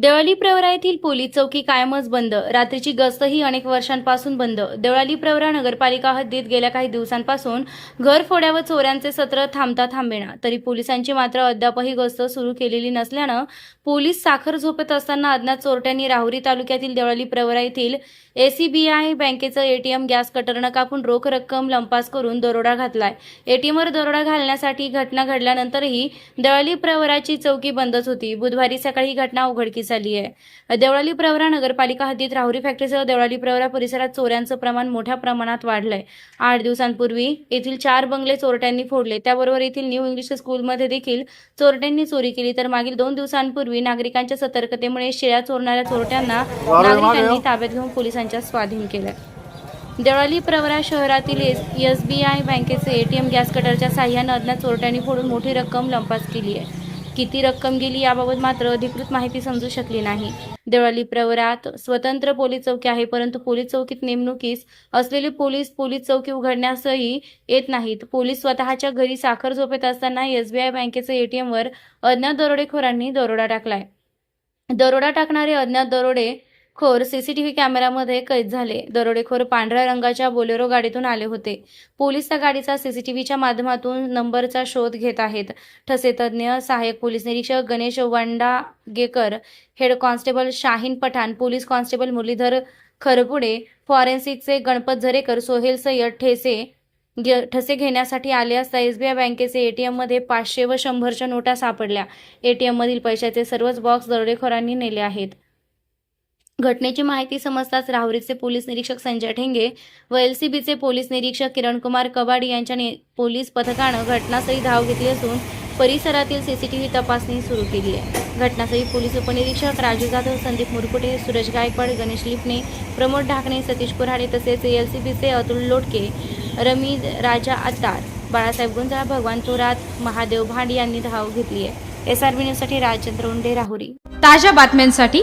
देवळाली प्रवरा येथील पोलीस चौकी कायमच बंद. रात्रीची गस्तही अनेक वर्षांपासून बंद. देवळाली प्रवरा नगरपालिका हद्दीत गेल्या काही दिवसांपासून घरफोड्या व चोऱ्यांचे सत्र थांबता थांबेना. तरी पोलिसांची मात्र अद्यापही गस्त सुरू केलेली नसल्यानं पोलीस साखर झोपत असताना अज्ञात चोरट्यांनी राहुरी तालुक्यातील देवळाली प्रवरा येथील एसीबीआय बँकेचं एटीएम गॅस कटरनं कापून रोख रक्कम लंपास करून दरोडा घातलाय. एटीएमवर दरोडा घालण्यासाठी घटना घडल्यानंतरही देवळाली प्रवराची चौकी बंदच होती. बुधवारी सकाळी ही घटना उघडकीस आली आहे. देवळाली प्रवरा नगरपालिका हद्दीत राहुरी फॅक्टरीसह देवळाली प्रवरा परिसरात चोऱ्यांचं प्रमाण मोठ्या प्रमाणात वाढलंय. आठ दिवसांपूर्वी येथील चार बंगले चोरट्यांनी फोडले. त्याबरोबर येथील न्यू इंग्लिश स्कूलमध्ये देखील चोरट्यांनी चोरी केली. तर मागील दोन दिवसांपूर्वी नागरिकांच्या सतर्कतेमुळे शेळ्या चोरणाऱ्या चोरट्यांना नागरिकांनी ताब्यात घेऊन पोलिसांच्या स्वाधीन केलं देवळाली प्रवरा शहरातील एस बी आय बँकेचे एटीएम गॅस कटरच्या साह्यानं अज्ञात चोरट्यांनी फोडून मोठी रक्कम लंपास केली आहे. किती रक्कम गेली याबाबत मात्र अधिकृत माहिती समजू शकली नाही. देवळाली प्रवरात स्वतंत्र पोलीस चौकी आहे परंतु पोलीस चौकीत नेमणुकीस असलेले पोलीस पोलीस चौकी उघडण्यासही येत नाहीत. पोलीस स्वतःच्या घरी साखर झोपेत असताना एसबीआय बँकेच्या एटीएमवर अज्ञात दरोडेखोरांनी दरोडा टाकलाय. दरोडा टाकणारे अज्ञात दरोडे खोर सीसीटीव्ही कॅमेऱ्यामध्ये कैद झाले. दरोडेखोर पांढऱ्या रंगाच्या बोलेरो गाडीतून आले होते. पोलीस त्या गाडीचा सीसीटीव्हीच्या माध्यमातून नंबरचा शोध घेत आहेत. ठसे तज्ज्ञ सहाय्यक पोलीस निरीक्षक Ganesh Wandagekar head constable Shaheen Pathan police constable Muralidhar Kharpude फॉरेन्सिकचे Ganpat Zarekar Sohail Syed ठेसे ठसे घेण्यासाठी आले असता एसबीआय बँकेचे एटीएममध्ये पाचशे व शंभरच्या नोटा सापडल्या. एटीएम मधील पैशाचे सर्वच बॉक्स दरोडेखोरांनी नेले आहेत. घटनेची माहिती समजताच राहुरीचे पोलीस निरीक्षक संजय ठेंगे व एलसीबीचे पोलीस निरीक्षक किरणकुमार कबाडी यांच्या पोलीस पथकानं घटनास्थळी धाव घेतली असून परिसरातील सीसीटीव्ही तपासणी सुरू केली आहे. घटनास्थळी पोलीस उपनिरीक्षक राजू जाधव संदीप मुरकुटे सुरज गायकवाड गणेश लिपणे प्रमोद ढाकणे सतीश कुऱ्हाडे तसेच एलसीबीचे अतुल लोटके रमी राजा आत्तार बाळासाहेब गुंजाळ भगवान थोरात महादेव भांड यांनी धाव घेतली आहे. एस आर बी न्यूजसाठी राजचंद्र उंडे राहुरी. ताज्या बातम्यांसाठी